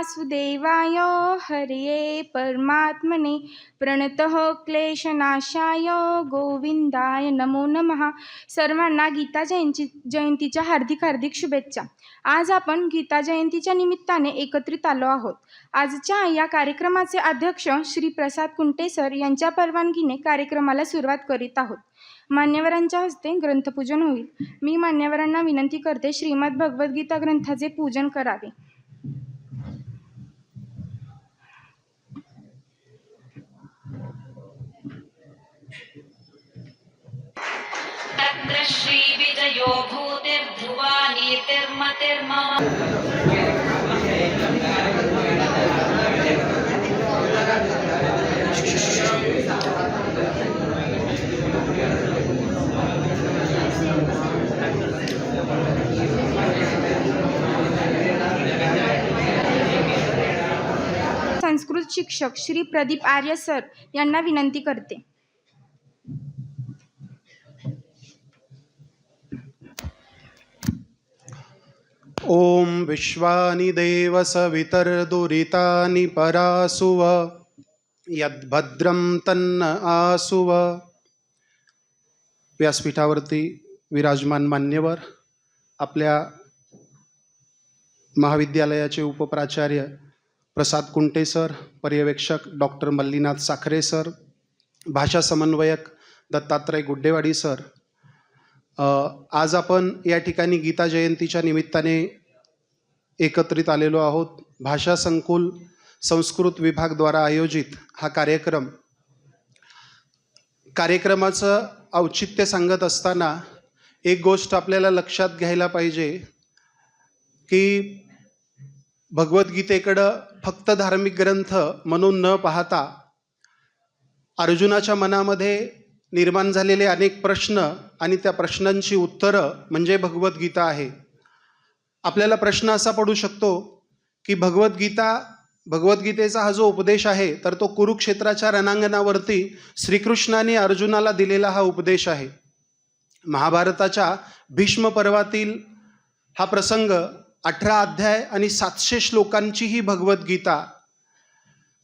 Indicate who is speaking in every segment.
Speaker 1: वासुदेवाय हरिये परमात्मने प्रणतः क्लेशनाशाय गोविंदाय नमो नमः. सर्वांना गीता जयंती जयंतीच्या हार्दिक हार्दिक शुभेच्छा. आज आपण गीता जयंतीच्या निमित्ताने एकत्रित आलो आहोत. आजच्या या कार्यक्रमाचे अध्यक्ष श्री प्रसाद कुंटे सर यांच्या परवानगीने कार्यक्रमाला सुरुवात करीत आहोत. मान्यवरांच्या हस्ते ग्रंथपूजन होईल. मी मान्यवरांना विनंती करते श्रीमद भगवद्गीता ग्रंथाचे पूजन करावे.
Speaker 2: चन्द्रश्रीविजयो भूतिर्ध्रुवा नीतिर्मतिर्मम
Speaker 1: संस्कृत शिक्षक श्री प्रदीप आर्य सर यांना विनंती करते.
Speaker 3: ॐ विश्वानि देव सवितर्दुरितानि परासुव यद्भद्रं तन्न आसुव। व्यासपीठावरती विराजमान मान्यवर आपल्या महाविद्यालयाचे उपप्राचार्य प्रसाद कुंटे सर पर्यवेक्षक डॉक्टर मल्लीनाथ साखरे सर भाषा समन्वयक दत्तात्रय गुड्डेवाडी सर आज आपण या ठिकाणी गीता जयंतीच्या निमित्ताने एकत्रित आलेलो आहोत. भाषा संकुल संस्कृत विभागद्वारा आयोजित हा कार्यक्रम. कार्यक्रमाचं औचित्य सांगत असताना एक गोष्ट आपल्याला लक्षात घ्यायला पाहिजे की भगवद्गीतेकडं फक्त धार्मिक ग्रंथ म्हणून न पाहता अर्जुनाच्या मनामध्ये निर्माण झालेले अनेक प्रश्न आणि त्या प्रश्नांची उत्तरं म्हणजे भगवद्गीता आहे. आपल्याला प्रश्न असा पडू शकतो की भगवद्गीता भगवद्गीतेचा हा जो उपदेश आहे तर तो कुरुक्षेत्राच्या रणांगणावरती श्रीकृष्णाने अर्जुनाला दिलेला हा उपदेश आहे. महाभारताच्या भीष्म पर्वातील हा प्रसंग अठरा अध्याय आणि सातशे श्लोकांची ही भगवद्गीता.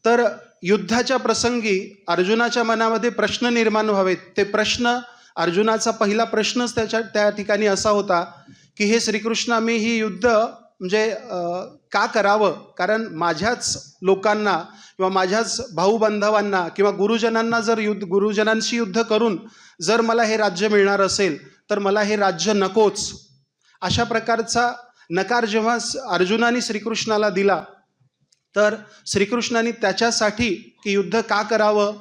Speaker 3: तर युद्धाच्या प्रसंगी अर्जुनाच्या मनामध्ये प्रश्न निर्माण व्हावेत. ते प्रश्न अर्जुनाचा पहिला प्रश्नच त्याच्या त्या ठिकाणी असा होता की हे श्रीकृष्ण मी ही युद्ध म्हणजे का करावं? कारण माझ्याच लोकांना किंवा माझ्याच भाऊबांधवांना किंवा गुरुजनांना जर युद्ध गुरुजनांशी युद्ध करून जर मला हे राज्य मिळणार असेल तर मला हे राज्य नकोच. अशा प्रकारचा नकार जेव्हा अर्जुनाने श्रीकृष्णाला दिला तर श्रीकृष्णाने त्याच्यासाठी की युद्ध का करावं?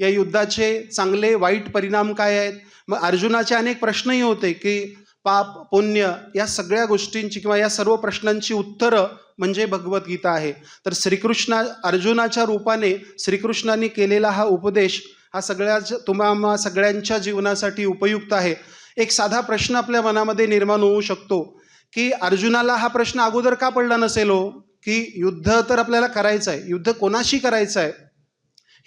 Speaker 3: या युद्धाचे चांगले वाईट परिणाम काय आहेत? मग अर्जुनाचे अनेक प्रश्नही होते की पाप पुण्य या सगळ्या गोष्टींची किंवा या सर्व प्रश्नांची उत्तरं म्हणजे भगवद्गीता आहे. तर श्रीकृष्णा अर्जुनाच्या रूपाने श्रीकृष्णाने केलेला हा उपदेश हा सगळ्याच तुम्हा सगळ्यांच्या जीवनासाठी उपयुक्त आहे. एक साधा प्रश्न आपल्या मनामध्ये निर्माण होऊ शकतो की अर्जुनाला हा प्रश्न अगोदर का पडला नसेल हो? की युद्ध तर आपल्याला करायचं आहे युद्ध कोणाशी करायचं आहे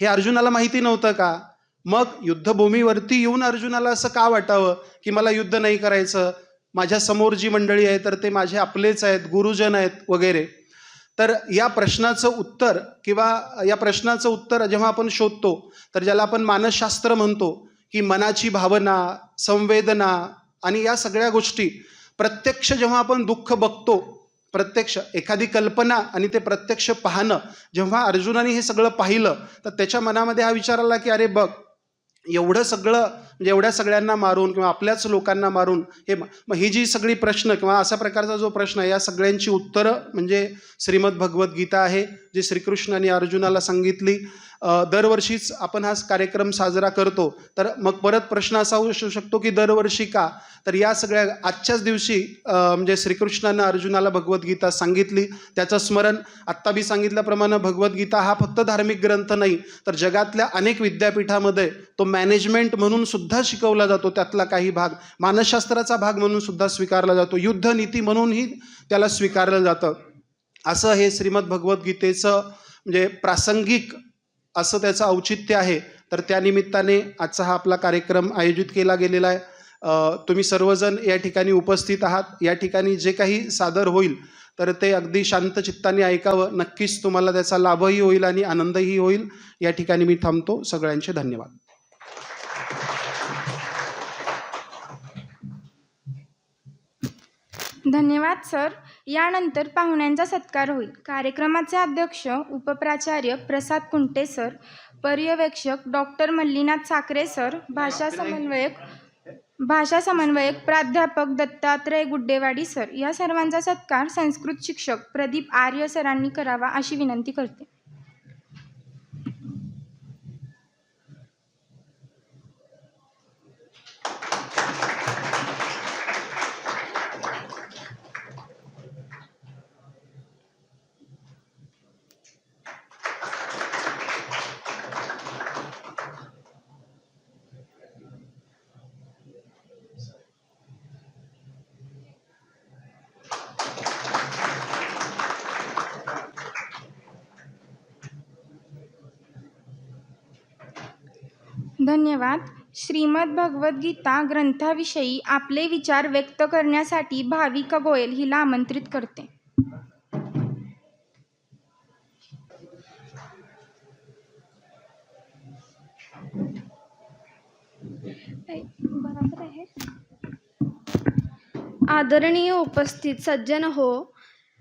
Speaker 3: हे अर्जुनाला माहिती नव्हतं का? मग युद्धभूमीवरती येऊन अर्जुनाला असं का वाटावं की मला युद्ध नाही करायचं? माझ्यासमोर जी मंडळी आहे तर ते माझे आपलेच आहेत गुरुजन आहेत वगैरे. तर या प्रश्नाचं उत्तर किंवा या प्रश्नाचं उत्तर जेव्हा आपण शोधतो तर ज्याला आपण मानसशास्त्र म्हणतो की मनाची भावना संवेदना आणि या सगळ्या गोष्टी प्रत्यक्ष जेव्हा आपण दुःख बघतो प्रत्यक्ष एखादी कल्पना आणि ते प्रत्यक्ष पाहणं. जेव्हा अर्जुनाने हे सगळं पाहिलं तर त्याच्या मनामध्ये हा विचार आला की अरे बघ एवढं सगळं म्हणजे एवढ्या सगळ्यांना मारून किंवा आपल्याच लोकांना मारून हे मग ही जी सगळी प्रश्न किंवा असा प्रकारचा जो प्रश्न आहे या सगळ्यांची उत्तरं म्हणजे श्रीमद भगवद्गीता आहे जी श्रीकृष्णाने अर्जुनाला सांगितली. दरवर्षीच आपण हा कार्यक्रम साजरा करतो. तर मग परत प्रश्न असा होऊ शकतो की दरवर्षी का? तर या सगळ्या आजच्याच दिवशी म्हणजे श्रीकृष्णानं अर्जुनाला भगवद्गीता सांगितली. त्याचं स्मरण आत्ता बी सांगितल्याप्रमाणे भगवद्गीता हा फक्त धार्मिक ग्रंथ नाही तर जगातल्या अनेक विद्यापीठामध्ये तो मॅनेजमेंट म्हणून सुद्धा शिकवला जातो त्यातला काही भाग. मानसशास्त्राचा भाग म्हणून सुद्धा स्वीकारला जातो. युद्धनीती म्हणूनही त्याला स्वीकारलं जातं. असं हे श्रीमद भगवद्गीतेचं म्हणजे प्रासंगिक असं त्याचं औचित्य आहे. तर त्या निमित्ताने आजचा हा आपला कार्यक्रम आयोजित केला गेलेला आहे. तुम्ही सर्वजण या ठिकाणी उपस्थित आहात. या ठिकाणी जे काही सादर होईल तर ते अगदी शांत चित्ताने ऐकावं. नक्कीच तुम्हाला त्याचा लाभही होईल आणि आनंदही होईल. या ठिकाणी मी थांबतो. सगळ्यांचे धन्यवाद.
Speaker 1: धन्यवाद सर. यानंतर पाहुण्यांचा सत्कार होईल. कार्यक्रमाचे अध्यक्ष उपप्राचार्य प्रसाद कुंटे सर पर्यवेक्षक डॉक्टर मल्लीनाथ साखरे सर भाषा समन्वयक भाषा समन्वयक प्राध्यापक दत्तात्रय गुड्डेवाडी सर. या सर्वांचा सत्कार संस्कृत शिक्षक प्रदीप आर्य सरांनी करावा अशी विनंती करते. धन्यवाद. श्रीमद भगवद्गीता ग्रंथाविषयी आपले विचार व्यक्त करण्यासाठी भाविका गोयल हिला आमंत्रित करते.
Speaker 4: आदरणीय उपस्थित सज्जन हो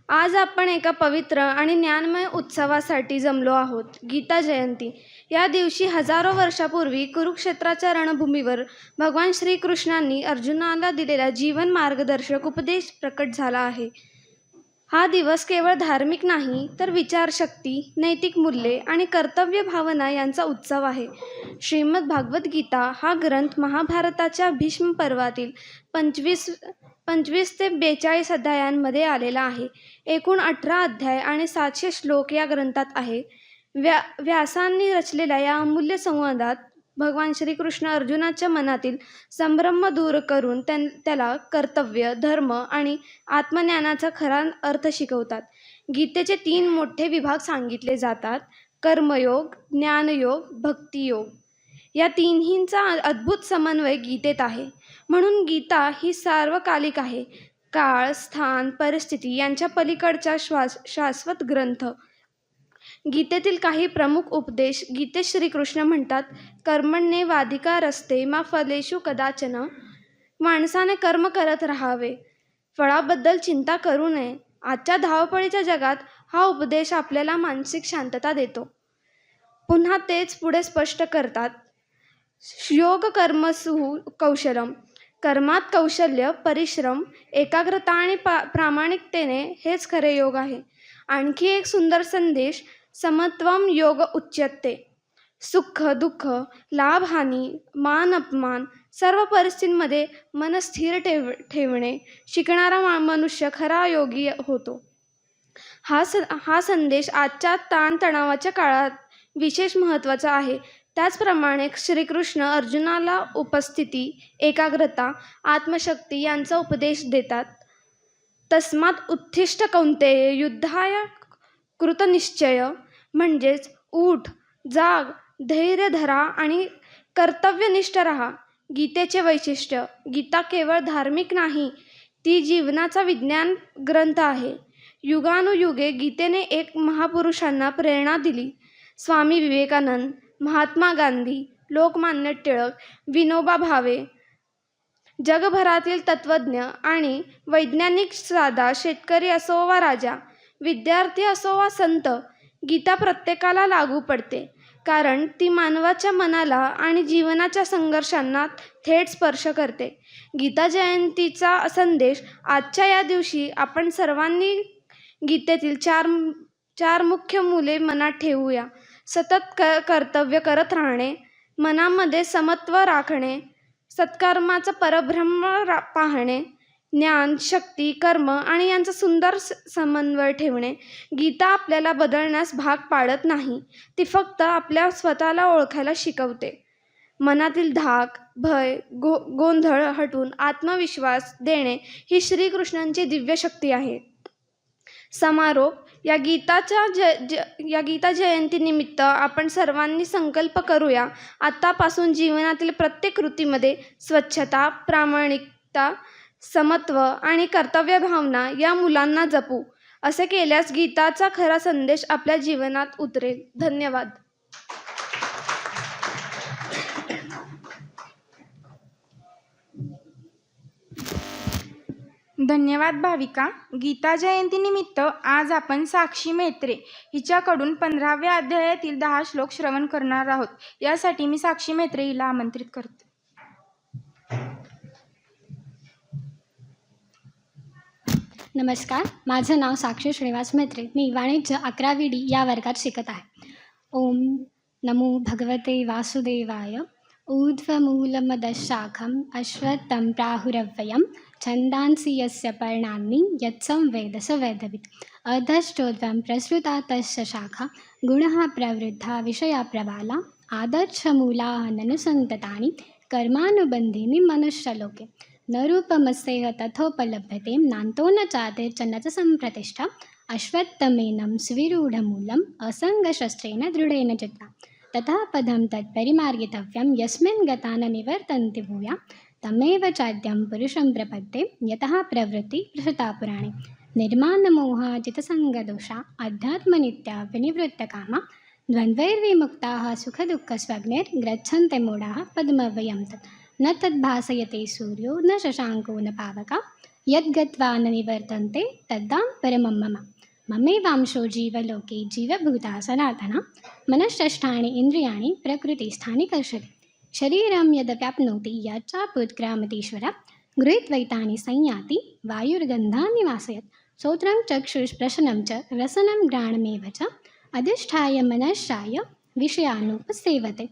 Speaker 4: आज आपण एका पवित्र आणि ज्ञानमय उत्सवासाठी जमलो आहोत गीता जयंती. या दिवशी हजारो वर्षापूर्वी कुरुक्षेत्राच्या रणभूमीवर भगवान श्रीकृष्णांनी अर्जुनाला दिलेला जीवन मार्गदर्शक उपदेश प्रकट झाला आहे. हा दिवस केवळ धार्मिक नाही तर विचारशक्ती नैतिक मूल्ये आणि कर्तव्य भावना यांचा उत्सव आहे. श्रीमद भागवत गीता हा ग्रंथ महाभारताच्या भीष्म पर्वातील पंचवीस पंचवीस ते बेचाळीस अध्यायांमध्ये आलेला आहे. एकूण अठरा अध्याय आणि सातशे श्लोक या ग्रंथात आहे. व्या व्यासांनी रचलेल्या या अमूल्य संवादात भगवान श्रीकृष्ण अर्जुनाच्या मनातील संभ्रम दूर करून त्यां त्याला कर्तव्य धर्म आणि आत्मज्ञानाचा खरा अर्थ शिकवतात. गीतेचे तीन मोठे विभाग सांगितले जातात. कर्मयोग ज्ञानयोग भक्तियोग. या तिन्हींचा अद्भुत समन्वय गीतेत आहे. म्हणून गीता ही सार्वकालिक आहे. काळ स्थान परिस्थिती यांच्या पलीकडचा श्वास शाश्वत ग्रंथ. गीतेतील काही प्रमुख उपदेश गीतेत श्रीकृष्ण म्हणतात कर्मण्ये वाधिका रस्ते मा फलेषु कदाचन. माणसाने कर्म करत राहावे. फळाबद्दल चिंता करू नये. आजच्या धावपळीच्या जगात हा उपदेश आपल्याला मानसिक शांतता देतो. पुन्हा तेच पुढे स्पष्ट करतात. योग कर्मसु कौशलम. कर्मात कौशल्य परिश्रम एकाग्रता आणि पा प्रामाणिकतेने हेच खरे योग आहे. आणखी एक सुंदर संदेश समत्वम योग उच्यते. सुख दुःख लाभहानी मान अपमान सर्व परिस्थितींमध्ये मन स्थिर ठेव ठेवणे शिकणारा मा मनुष्य खरा योगी होतो. हा स हा संदेश आजच्या ताणतणावाच्या काळात विशेष महत्त्वाचा आहे. त्याचप्रमाणे श्रीकृष्ण अर्जुनाला उपस्थिती एकाग्रता आत्मशक्ती यांचा उपदेश देतात. तस्मात उत्थिष्ट कौंतेय युद्धाय कृतनिश्चय म्हणजेच ऊठ जाग धैर्य धरा आणि कर्तव्यनिष्ठ राहा. गीतेचे वैशिष्ट्य गीता केवळ धार्मिक नाही ती जीवनाचा विज्ञान ग्रंथ आहे. युगानुयुगे गीतेने एक महापुरुषांना प्रेरणा दिली. स्वामी विवेकानंद महात्मा गांधी लोकमान्य टिळक विनोबा भावे जगभरातील तत्त्वज्ञ आणि वैज्ञानिक साधा शेतकरी असो वा राजा विद्यार्थी असो वा संत गीता प्रत्येकाला लागू पडते. कारण ती मानवाच्या मनाला आणि जीवनाच्या संघर्षांना थेट स्पर्श करते. गीता जयंतीचा संदेश आजच्या या दिवशी आपण सर्वांनी गीतेतील चार चार मुख्य मुले मनात ठेवूया. सतत क कर्तव्य करत राहणे मनामध्ये समत्व राखणे सत्कर्माचं परब्रह्म रा पाहणे ज्ञान शक्ती कर्म आणि यांचा सुंदर स समन्वय ठेवणे गीता आपल्याला बदलण्यास भाग पाडत नाही ती फक्त आपल्या स्वतःला ओळखायला शिकवते. मनातील धाक भय गो गोंधळ हटून आत्मविश्वास देणे ही श्रीकृष्णांची दिव्य शक्ती आहे. समारोप. या गीताच्या ज ज या गीता जयंतीनिमित्त आपण सर्वांनी संकल्प करूया. आत्तापासून जीवनातील प्रत्येक कृतीमध्ये स्वच्छता प्रामाणिकता समत्व आणि कर्तव्य भावना या मुलांना जपू. असे केल्यास गीताचा खरा संदेश आपल्या जीवनात उतरेल. धन्यवाद.
Speaker 1: धन्यवाद भाविका. गीता जयंतीनिमित्त आज आपण साक्षी मेत्रे हिच्याकडून पंधराव्या अध्यायातील दहा श्लोक श्रवण करणार आहोत. यासाठी मी साक्षी मेत्रे हिला आमंत्रित करते.
Speaker 5: नमस्कार. माझं नाव साक्षी श्रीनिवास मेत्रे. मी वाणिज्य अकरावी डी या वर्गात शिकत आहे. ओम नमो भगवते वासुदेवाय. ऊर्ध्वमूलमदशाखम अश्वत्थं प्राहुरव्ययं छन्दांसि यस्य पर्णानि यत्सं वेद स वेदवित् अधश्चोद्वं प्रसृता तस्य शाखा गुणः प्रवृद्धा विषया प्रबाला आदर्शमूलाः ननुसन्ततानि कर्मानुबन्धीनि मनुष्यलोके। न रूपमस्येह तथोपलभ्यते नान्तो न चातिर्च न च सम्प्रतिष्ठा अश्वत्थमेनं स्विरूढमूलम् असङ्गशस्त्रेण दृढेन चित्ता। तथा पदं तत्परिमार्गितव्यं यस्मिन् गता न निवर्तन्ति भूया। तमेव चाद्यं पुरुषं प्रपद्ये यतः प्रवृत्ति प्रसृता निर्माणमोहा चितसङ्गदोषा अध्यात्मनित्या विनिवृत्तकामा द्वन्द्वैर्विमुक्ताः सुखदुःखस्वग्निर्गच्छन्ते मूढाः पद्मवयं तत्। न तद्भासयते सूर्यो न शशाङ्को न पावका। यद्गत्वा न निवर्तन्ते तद्दां परमं मम। ममेवांशो जीवलोके जीवभूता सनातना। मनःषष्ठानि इन्द्रियाणि प्रकृतिस्थानि कर्षति। शरीरं यद् व्याप्नोति यच्चापुत्क्रामतीश्वरा गृहीत्वैतानि संयाति वायुर्गन्धानि वासयत् श्रोत्रं चक्षुष्प्रशनं च रसनं घ्राणमेव च अधिष्ठाय मनश्चाय विषयानुपसेवते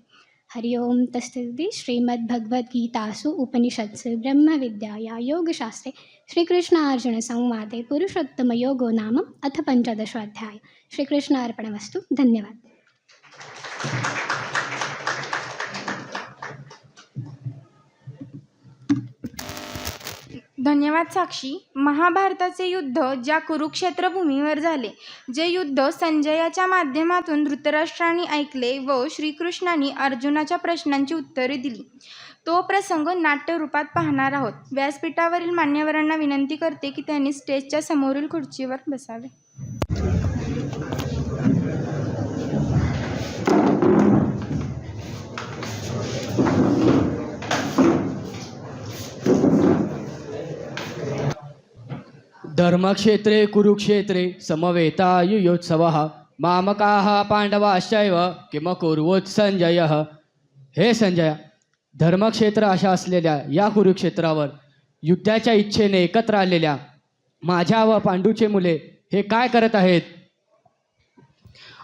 Speaker 5: हरि ओं तस्थिति श्रीमद्भगवद्गीतासु उपनिषत्सु ब्रह्मविद्याया योगशास्त्रे श्रीकृष्णार्जुनसंवादे पुरुषोत्तमयोगो नाम अथ पञ्चदशोऽध्याय श्रीकृष्णार्पणमस्तु धन्यवादः
Speaker 1: धन्यवाद साक्षी. महाभारताचे युद्ध ज्या कुरुक्षेत्र भूमीवर झाले जे युद्ध संजयाच्या माध्यमातून धृतराष्ट्रांनी ऐकले व श्रीकृष्णाने अर्जुनाच्या प्रश्नांची उत्तरे दिली तो प्रसंग नाट्यरूपात पाहणार आहोत. व्यासपीठावरील मान्यवरांना विनंती करते की त्यांनी स्टेजच्या समोरील खुर्चीवर बसावे.
Speaker 6: धर्मक्षेत्रे कुरुक्षेत्रे समवेतायुयोत्सवः। मामकाः पांडवाश्चैव किमकुर्वोत् संजयः हे संजय धर्मक्षेत्र अशा असलेल्या या कुरुक्षेत्रावर युद्धाच्या इच्छेने एकत्र आलेल्या माझ्या व पांडूचे मुले हे काय करत आहेत?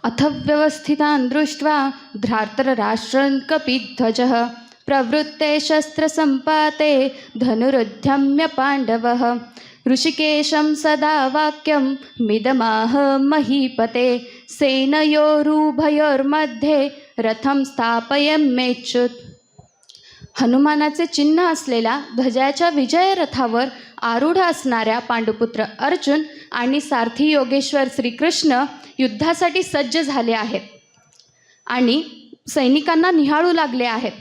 Speaker 7: अथव्यवस्थितान् दृष्ट्वा धृतराष्ट्रन् कपिध्वजः प्रवृत्ते शस्त्रसम्पाते धनुरुद्यम्य पाण्डवः। ऋषिकेशं सदा वाक्यं मिदमाह महीपते। सेनयोरुभयोर्मध्ये रथं स्थापयमेच्युत हनुमानाचे चिन्ह असलेल्या ध्वजाच्या विजयरथावर आरूढ असणाऱ्या पांडुपुत्र अर्जुन आणि सारथी योगेश्वर श्रीकृष्ण युद्धासाठी सज्ज झाले आहेत आणि सैनिकांना निहाळू लागले आहेत.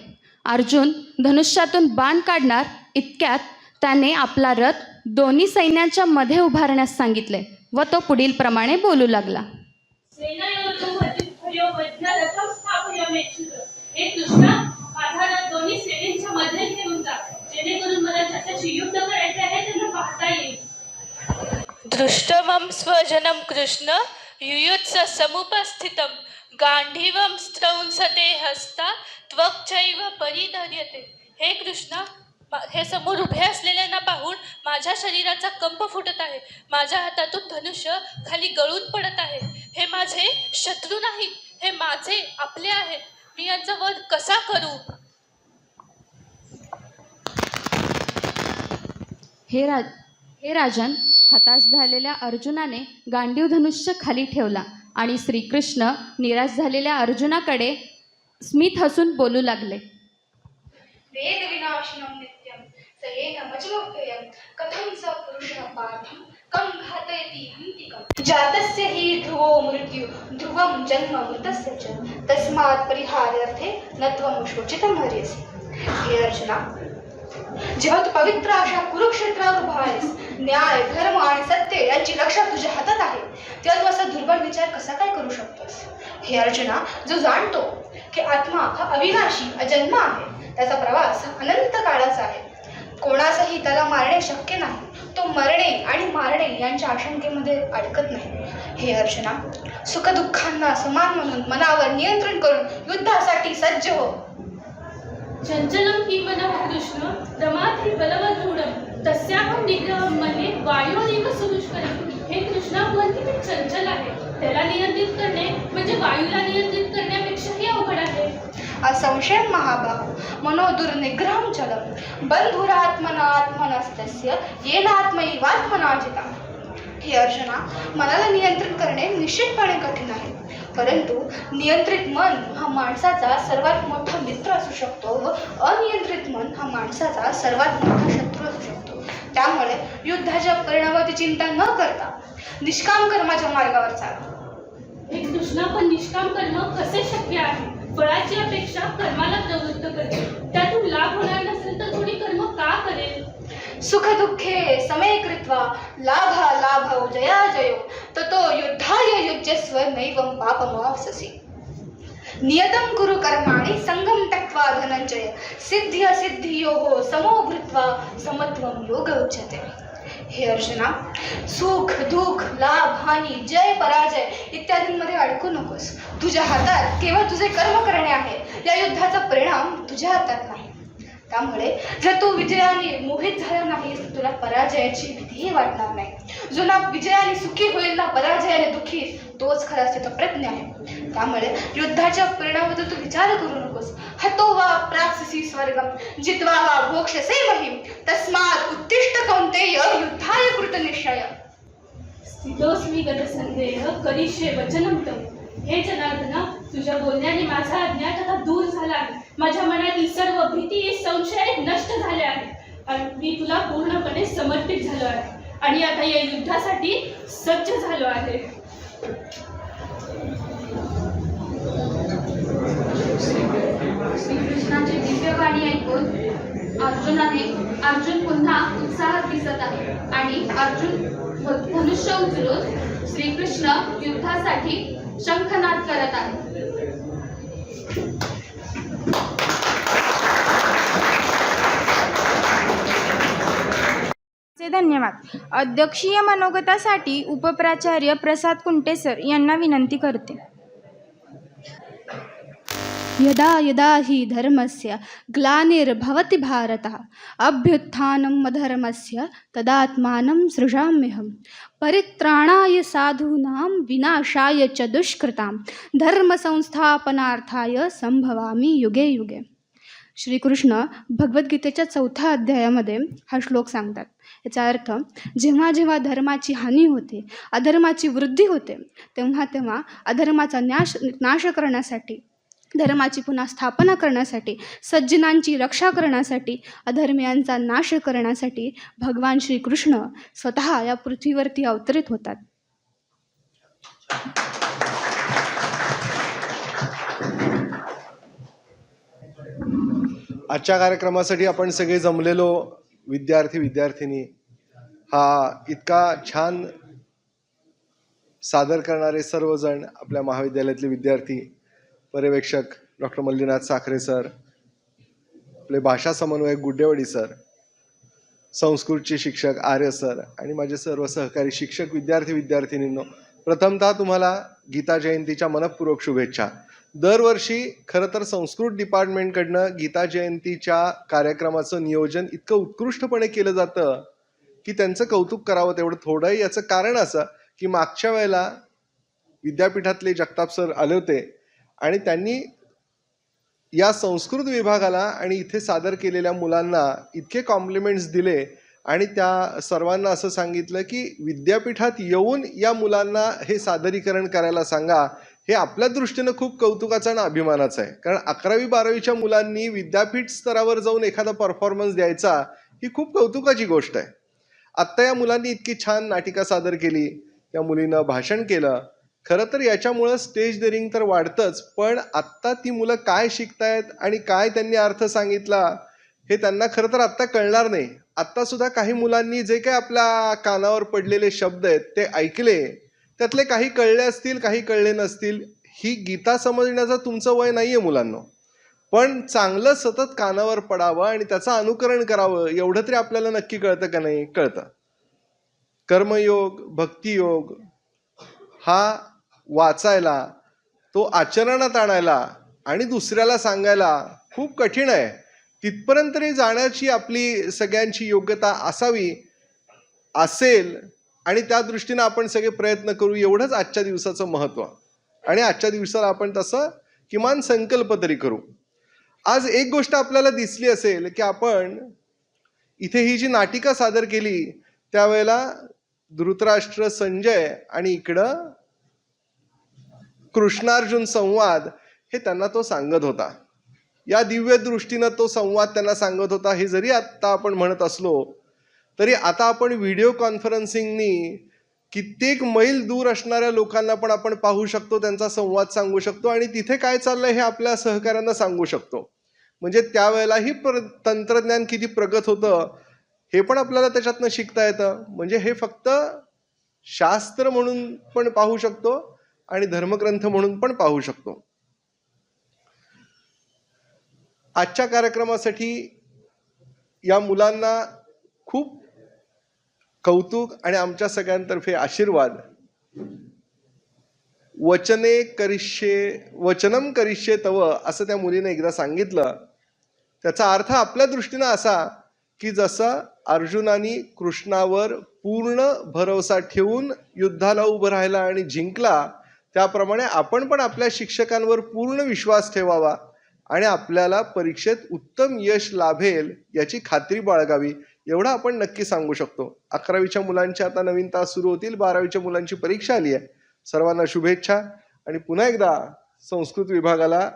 Speaker 7: अर्जुन धनुष्यातून बाण काढणार इतक्यात त्याने आपला रथ दोन्ही सैन्याच्या मध्ये उभारण्यास सांगितले व तो पुढील प्रमाणे बोलू लागला.
Speaker 8: दृष्टवम स्वजनम कृष्ण
Speaker 9: युयुत्स समुपस्थित गांधीवम स्त्रंसते हस्ता त्वक्षैव परिधर्यते. हे कृष्ण हे समोर उभे असलेल्यांना पाहू माझ्या शरीराचा कंप फुटत आहे. माझ्या हातातून धनुष्य खाली गळून पडत आहे. हे माझे शत्रू नाहीत. हे माझे आपले आहेत. मी यांचा वध कसा करू?
Speaker 7: हे राज हे राजन हताश झालेल्या अर्जुनाने गांडीव धनुष्य खाली ठेवला आणि श्रीकृष्ण निराश झालेल्या अर्जुनाकडे स्मित हसून बोलू लागले.
Speaker 4: नित्यं स येन कथं कं घातयति हन्तिकम्। जातस्य हि ध्रुवो मृत्यु ध्रुवं जन्म मृतस्य च। तस्मात् परिहार्यर्थे न त्वं शोचितं हर्यसि हे अर्जुना
Speaker 10: जेव्हा तू पवित्र अशा कुरुक्षेत्रावर उभा आहेस न्याय धर्म आणि सत्य यांची रक्षा तुझ्या हातात आहे। तेव्हा तू असा दुर्बल विचार कसा काय करू शकतोस? हे अर्जुना जो जाणतो की आत्मा हा अविनाशी अजन्म आहे त्याचा प्रवास हा अनंत काळाचा आहे। कोणाचंही त्याला मारणे शक्य नाही. तो मरणे आणि मारणे यांच्या आशंकेमध्ये अडकत नाही. हे अर्चना सुखदुःखांना समान म्हणून मनावर नियंत्रण करून युद्धासाठी सज्ज हो.
Speaker 8: चञ्चलं हि मनः कृष्ण रमाति बलवदृढं तस्याहं निग्रहं मने वायोरेव सुदुष्करं. हे कृष्णा मन चंचल आहे. त्याला नियंत्रित करणे म्हणजे वायूला नियंत्रित करण्यापेक्षाही अवघड आहे.
Speaker 10: असंशय महाबाहो मनो दुर्निग्रहं चलं बंधुरात्मनात्मनस्तस्य येनात्मैवात्मना जिता हे अर्जुना मनाला नियंत्रित करणे निश्चितपणे कठीण आहे. परंतु नियंत्रित मन हा माणसाचा सर्वात मोठा मित्र असू शकतो व अनियंत्रित मन हा माणसाचा सर्वात मोठा शत्रू असू शकतो. त्यामुळे युद्धाच्या परिणामाची चिंता न करता निष्काम कर्माच्या मार्गावर चाला.
Speaker 8: हे कृष्णा पण निष्काम कर्म कसे शक्य आहे? फळाची अपेक्षा कर्माला प्रवृत्त करते. त्यातून लाभ होणार नसेल तर कोणी कर्म का करेल?
Speaker 10: सुखदुःखे समे कृत्वा लाभा लाभौ जया जयो ततो युद्धाय युज्यस्व नैवं पापमावससि. नियतं कुरु कर्माणि संगम त्यक्त्वा धनञ्जय। सिद्धि असिद्धियोः समो भृत्वा समत्वम योग उच्यते हे अर्जुना सुख दुःख लाभ हानी जय पराजय इत्यादींमध्ये अडकू नकोस। तुझ्या हातात केवळ तुझे कर्म करणे आहे. या युद्धाचा परिणाम तुझ्या हातात नाही. त्यामुळे जर तू विजयाने मोहित झाला नाहीस तर तुला पराजयाची भीतीही वाटणार नाही. जो ना विजयाने सुखी होईल ना पराजयाने दुःखी तोच खरा प्रज्ञ आहे. त्यामुळे युद्धाच्या परिणामाबद्दल तू विचार करू नकोस. हतो वा प्राप्सी स्वर्गम जित्वा वा भोक्षसे महिम तस्मात उत्तिष्ठ कौंतेय युद्धाय कृत निश्चय.
Speaker 8: स्थितोस्मी गतसंदेह करिष्ये वचनम तम. हे जनार्दना तुझ्या बोलण्याने माझा अज्ञात आता दूर झाला आहे. माझ्या मनातील सर्व भीती संशय नष्ट झाले आहेत. आणि मी तुला पूर्णपणे समर्पित झालो आहे. आणि आता या युद्धासाठी सज्ज झालो आहे.
Speaker 7: श्रीकृष्णाची दिव्यवाणी ऐकून अर्जुनाने अर्जुन पुन्हा उत्साहात दिसत आहे आणि अर्जुन धनुष्य उचलून श्रीकृष्ण युद्धासाठी शंखनाद करत आहे.
Speaker 1: धन्यवाद. अध्यक्षीय मनोगतासाठी उपप्राचार्य प्रसाद कुंटे सर यांना विनंती करते.
Speaker 10: यदा यदा हि धर्मस्य ग्लानिर्भवति भारत अभ्युत्थानं अधर्मस्य तदात्मानं सृजाम्यहं परित्राणाय साधूनां विनाशाय च दुष्कृतां धर्मसंस्थापनार्थाय संभवामी युगे युगे। श्रीकृष्ण भगवद्गीतेच्या चौथ्या अध्यायामध्ये हा श्लोक सांगतात. याचा अर्थ जेव्हा जेव्हा धर्माची हानी होते अधर्माची वृद्धी होते तेव्हा तेव्हा अधर्माचा न्याश नाश करण्यासाठी धर्माची पुन्हा स्थापना करण्यासाठी सज्जनांची रक्षा करण्यासाठी अधर्मियांचा नाश करण्यासाठी भगवान श्रीकृष्ण स्वतः या पृथ्वीवरती अवतरित होतात.
Speaker 11: आजच्या कार्यक्रमासाठी आपण सगळे जमलेलो विद्यार्थी विद्यार्थिनी हा इतका छान सादर करणारे सर्वजण आपल्या महाविद्यालयातले विद्यार्थी पर्यवेक्षक डॉक्टर मल्लीनाथ साखरे सर आपले भाषा समन्वयक गुड्डेवाडी सर संस्कृतचे शिक्षक आर्य सर आणि माझे सर्व सहकारी शिक्षक विद्यार्थी विद्यार्थिनींनो प्रथमतः तुम्हाला गीता जयंतीच्या मनपूर्वक शुभेच्छा. दरवर्षी खरं तर संस्कृत डिपार्टमेंटकडनं गीता जयंतीच्या कार्यक्रमाचं नियोजन इतकं उत्कृष्टपणे केलं जातं की त्यांचं कौतुक करावं तेवढं थोडं याचं कारण असं की मागच्या वेळेला विद्यापीठातले जगताप सर आले होते आणि त्यांनी या संस्कृत विभागाला आणि इथे सादर केलेल्या मुलांना इतके कॉम्प्लिमेंट्स दिले आणि त्या सर्वांना असं सांगितलं की विद्यापीठात येऊन या मुलांना हे सादरीकरण करायला सांगा. हे आपल्या दृष्टीनं खूप कौतुकाचं आणि अभिमानाचं आहे. कारण अकरावी बारावीच्या मुलांनी विद्यापीठ स्तरावर जाऊन एखादा परफॉर्मन्स द्यायचा ही खूप कौतुकाची गोष्ट आहे. आत्ता या मुलांनी इतकी छान नाटिका सादर केली त्या मुलीनं भाषण केलं. खरं तर याच्यामुळं स्टेज डेअरिंग तर वाढतंच पण आत्ता ती मुलं काय शिकतायत आणि काय त्यांनी अर्थ सांगितला हे त्यांना खरं तर आत्ता कळणार नाही. आत्तासुद्धा काही मुलांनी जे काही आपल्या कानावर पडलेले शब्द आहेत ते ऐकले. त्यातले काही कळले असतील काही कळले नसतील ही गीता समजण्याचं तुमचं वय नाही आहे मुलांना. पण चांगलं सतत कानावर पडावं आणि त्याचं अनुकरण करावं एवढं तरी आपल्याला नक्की कळतं का नाही? कळतं. कर्मयोग भक्तियोग हा वाचायला तो आचरणात आणायला आणि दुसऱ्याला सांगायला खूप कठीण आहे. तिथपर्यंत तरी जाण्याची आपली सगळ्यांची योग्यता असावी असेल आणि त्या दृष्टीनं आपण सगळे प्रयत्न करू एवढंच आजच्या दिवसाचं महत्त्व. आणि आजच्या दिवसाला आपण तसं किमान संकल्प तरी करू. आज एक गोष्ट आपल्याला दिसली असेल की आपण इथे ही जी नाटिका सादर केली त्यावेळेला धृतराष्ट्र संजय आणि इकडं कृष्णार्जुन संवाद हे त्यांना तो सांगत होता. या दिव्य दृष्टीनं तो संवाद त्यांना सांगत होता. हे जरी आत्ता आपण म्हणत असलो तरी आता आपण व्हिडिओ कॉन्फरन्सिंगनी कित्येक मैल दूर असणाऱ्या लोकांना पण आपण पाहू शकतो त्यांचा संवाद सांगू शकतो आणि तिथे काय चाललंय हे आपल्या सहकाऱ्यांना सांगू शकतो. म्हणजे त्यावेळेलाही प्र तंत्रज्ञान किती प्रगत होतं हे पण आपल्याला त्याच्यातनं शिकता येतं. म्हणजे हे फक्त शास्त्र म्हणून पण पाहू शकतो आणि धर्मग्रंथ म्हणून पण पाहू शकतो. आजच्या कार्यक्रमासाठी या मुलांना खूप कौतुक आणि आमच्या सगळ्यांतर्फे आशीर्वाद. वचने करिष्ये वचनम करिष्ये तव असं त्या मुलीने एकदा सांगितलं. त्याचा अर्थ आपल्या दृष्टीनं असा की जसं अर्जुनाने कृष्णावर पूर्ण भरोसा ठेवून युद्धाला उभं राहिला आणि जिंकला त्याप्रमाणे आपण पण आपल्या शिक्षकांवर पूर्ण विश्वास ठेवावा आणि आपल्याला परीक्षेत उत्तम यश लाभेल याची खात्री बाळगावी एवढं आपण नक्की सांगू शकतो. अकरावीच्या मुलांची आता नवीन तास सुरू होतील बारावीच्या मुलांची परीक्षा आली आहे. सर्वांना शुभेच्छा आणि पुन्हा एकदा संस्कृत विभागाला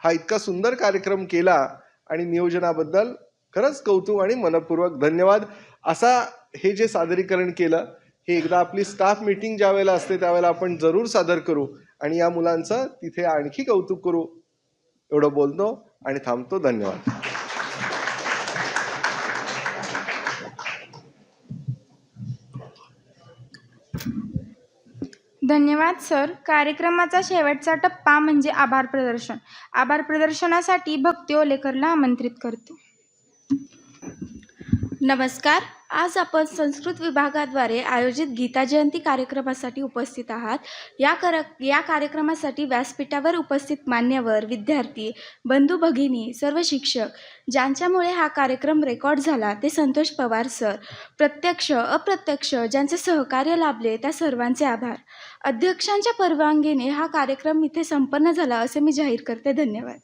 Speaker 11: हा इतका सुंदर कार्यक्रम केला आणि नियोजनाबद्दल खरंच कौतुक आणि मनपूर्वक धन्यवाद. असा हे जे सादरीकरण केलं हे एकदा आपली स्टाफ मीटिंग ज्या वेळेला असते त्यावेळेला आपण जरूर सादर करू आणि या मुलांचं तिथे आणखी कौतुक करू. एवढं बोलतो आणि थांबतो. धन्यवाद.
Speaker 1: धन्यवाद सर. कार्यक्रमाचा शेवटचा टप्पा म्हणजे आभार प्रदर्शन. आभार प्रदर्शनासाठी भक्ती ओलेकरला आमंत्रित करतो.
Speaker 4: नमस्कार. आज आपण संस्कृत विभागाद्वारे आयोजित गीता जयंती कार्यक्रमासाठी उपस्थित आहात. या कर या कार्यक्रमासाठी व्यासपीठावर उपस्थित मान्यवर विद्यार्थी बंधू भगिनी सर्व शिक्षक ज्यांच्यामुळे हा कार्यक्रम रेकॉर्ड झाला ते संतोष पवार सर प्रत्यक्ष अप्रत्यक्ष ज्यांचे सहकार्य लाभले त्या सर्वांचे आभार. अध्यक्षांच्या परवानगीने हा कार्यक्रम इथे संपन्न झाला असे मी जाहीर करते. धन्यवाद.